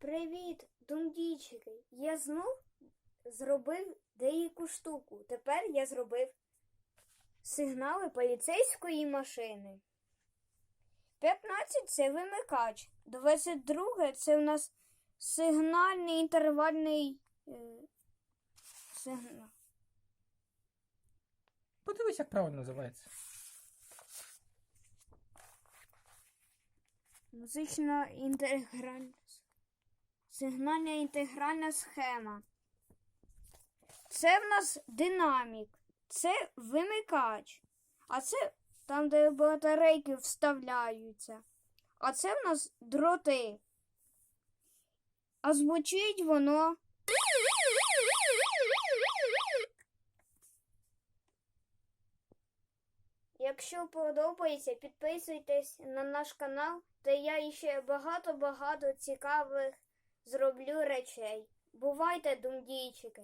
Привіт, дундійчики. Я знов зробив деяку штуку. Тепер я зробив сигнали поліцейської машини. 15 це вимикач. 22 це у нас сигнальний інтервальний е, сигнал. Подивись, як правильно називається. Музична інтегральна сигнальна інтегральна схема. Це в нас динамік, це вимикач, а це там, де батарейки вставляються. А це в нас дроти. А звучить воно. Якщо подобається, підписуйтесь на наш канал, де я ще багато-багато цікавих зроблю речей. Бувайте, думдійчики!